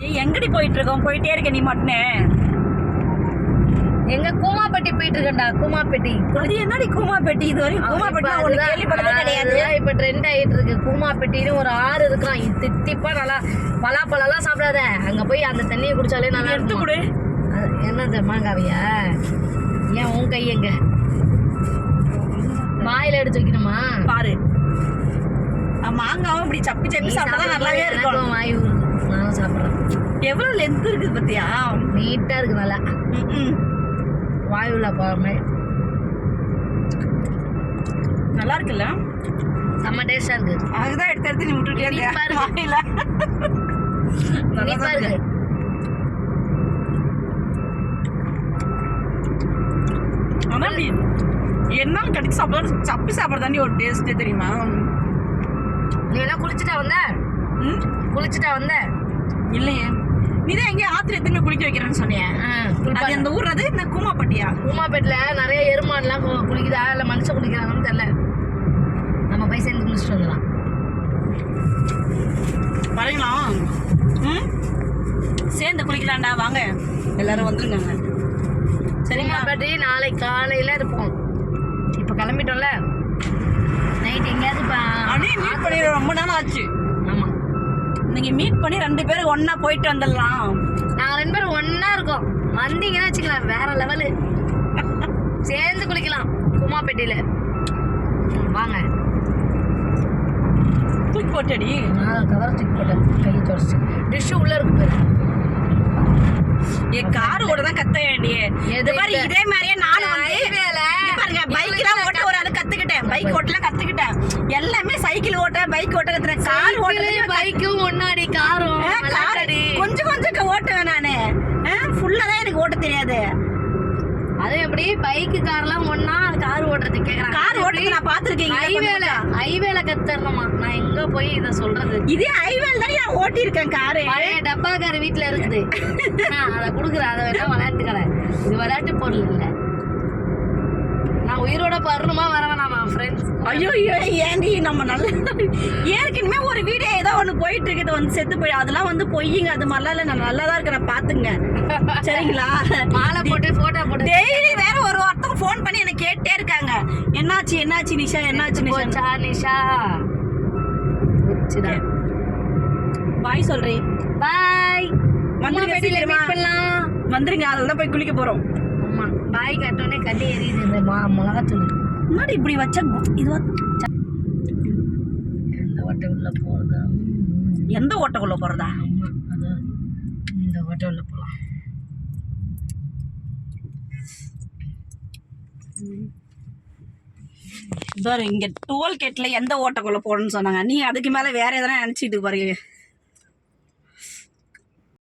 எங்கடி போயிட்டு இருக்கோம் போயிட்டே இருக்க நீ மட்டுனே எங்க கூமாப்பட்டி போயிட்டு இருக்கேன்டா கூமாப்பட்டி. அது என்னடி கூமா பெட்டி இது வரைக்கும் கூமா பெட்டி நான் ஒண்ணு கேள்விப்பட்டதே கிடையாது. இப்ப ட்ரெண்ட் ஆயிட்டு இருக்கு கூமாப்பட்டின்னு ஒரு ஆறு இருக்கான் இது தித்திப்பா நல்லா பலாப்பழம்லாம் சாப்பிடாத. அங்க போய் அந்த தண்ணியை குடிச்சாலே நல்லா எடுத்து கொடு. என்னது மாங்காவியா? ஏன் உன் கை எங்க? வாயில எடுத்து வைக்கணுமா? பாரு. மாங்காவும் இப்படி சப்பி சப்பி சாப்பிட்டா நல்லாவே இருக்கும். வாய் நானும் சாப்பிட்றேன் எவ்வளவு லென்த் இருக்குது பத்தியா? நீட்டா இருக்கு நல்லா. ம்ம். வாய் உள்ள போகாம நல்லா இருக்குல்ல? செம்ம டேஸ்டா இருக்கு. அதுதான் எடுத்து எடுத்து நீ விட்டுட்டே. வாயில. நல்லா இனிப்பா தான் இருக்கு. இருக்கு ஆனா அப்படி என்ன கடிச்சு சாப்பிட சப்பி சாப்பிட்றதாண்டி ஒரு டேஸ்டே தெரியுமா? நீ எல்லாம் குளிச்சுட்டா வந்த? குளிச்சுட்டா வந்த? இல்லையே. நீ தான் எங்கேயும் ஆத்துல எத்தனை குளிக்க வைக்கிறேன்னு சொன்னியே. அது எந்த ஊர் அது இந்த கூமாப்பட்டியா? உமாப்பேட்டில் நிறைய எருமாடுலாம் கு- குளிக்குதா? இல்லை மனுஷன் குளிக்கிறாங்கன்னு தெரியல. நம்ம போய் சேர்ந்து குளிச்சுட்டு வந்துடலாம். வரீங்களா ம்? சேர்ந்து குளிக்கலாம்டா வாங்க. எல்லாரும் வந்துருங்க சரிங்களா? உமாப்பேட்டி நாளை காலையில் இருப்போம். இப்போ கிளம்பிட்டோம்ல? நைட் எங்கேயாவது ரொம்ப நாள் ஆச்சு. நீங்க மீட் பண்ணி ரெண்டு பேரும் ஒண்ணா போயிட்டு வந்துடலாம். நாங்கள் ரெண்டு பேரும் ஒன்றா இருக்கோம். வந்தீங்கன்னா வச்சுக்கலாம் வேற லெவலு சேர்ந்து குளிக்கலாம். உமாப்பேட்டையில் வாங்க. தூக்கி போட்டடி. நான் கவரை தூக்கி போட்டேன். கை தொடச்சு டிஷ்ஷு உள்ளே இருக்கு பாரு. என் கார் ஓட தான் கத்த வேண்டியே. இது மாதிரி. இதே மாதிரியே நானும் வந்து பாருங்க பைக் தான் ஓட்ட ஒரு ஆளு கத்துக்கிட்டேன். பைக் ஓட்டலாம் கத்துக்கிட்டேன். எல்லாமே சைக்கிள் ஓட்ட பைக் ஓட்ட கத்துறேன் கார் ஓட்ட பைக்கும் ஒன்னாடி காரும் விளையாட்டடி. கொஞ்சம் கொஞ்சம் ஓட்டுவேன் நானு. ஃபுல்லா தான் எனக்கு ஓட்ட தெரியாது. அது எப்படி? பைக்கு கார்லாம் ஒண்ணா கார் ஓட்டுறது கேக்குறாங்க. கார் ஓட்டுறது நான் பாத்துருக்கேன் ஹைவேல ஹைவேல கத்துறணுமா? நான் எங்க போய் இத சொல்றது? இதே ஹைவேல தான் நான் ஓட்டி இருக்கேன் காரு. பழைய டப்பா கார் வீட்டுல இருக்குது அதை கொடுக்குறேன். அதை வேணா விளையாட்டு கடை இது விளையாட்டு பொருள் இல்ல. உயிரோட பரணுமா வர வேணாமா ஃப்ரெண்ட்ஸ் ஐயோ ஏண்டி நம்ம நல்ல ஏற்கனவே ஒரு வீடியோ ஏதோ ஒண்ணு போயிட்டு இருக்குது வந்து செத்து போய். அதெல்லாம் வந்து பொய்யுங்க அது மாதிரிலாம் இல்ல. நான் நல்லா தான் இருக்கிறேன் பாத்துங்க சரிங்களா? மாலை போட்டு போட்டோ போட்டு. டெய்லி வேற ஒரு ஒருத்தவங்க ஃபோன் பண்ணி என்ன கேட்டே இருக்காங்க. என்னாச்சு என்னாச்சு நிஷா என்னாச்சு நிஷா? நிஷா? பாய் சொல்றேன். பாய் வந்து மீட் பண்ணலாம். வந்துருங்க அதில் தான் போய் குளிக்க போறோம். ஆமா பாய் கட்டோடனே கட்டி எரியுது இந்த மா மிளகாத்தூள். முன்னாடி இப்படி வச்சா இதுவா இந்த ஓட்டை உள்ள போகுது எந்த ஓட்டக்குள்ள போறதா? ஆமா அதான். இந்த ஓட்டை உள்ள போகலாம் இங்க டோல் கேட்ல எந்த ஓட்டக்குள்ள போடணும்னு சொன்னாங்க. நீ அதுக்கு மேல வேற எதனா நினைச்சிட்டு பாருங்க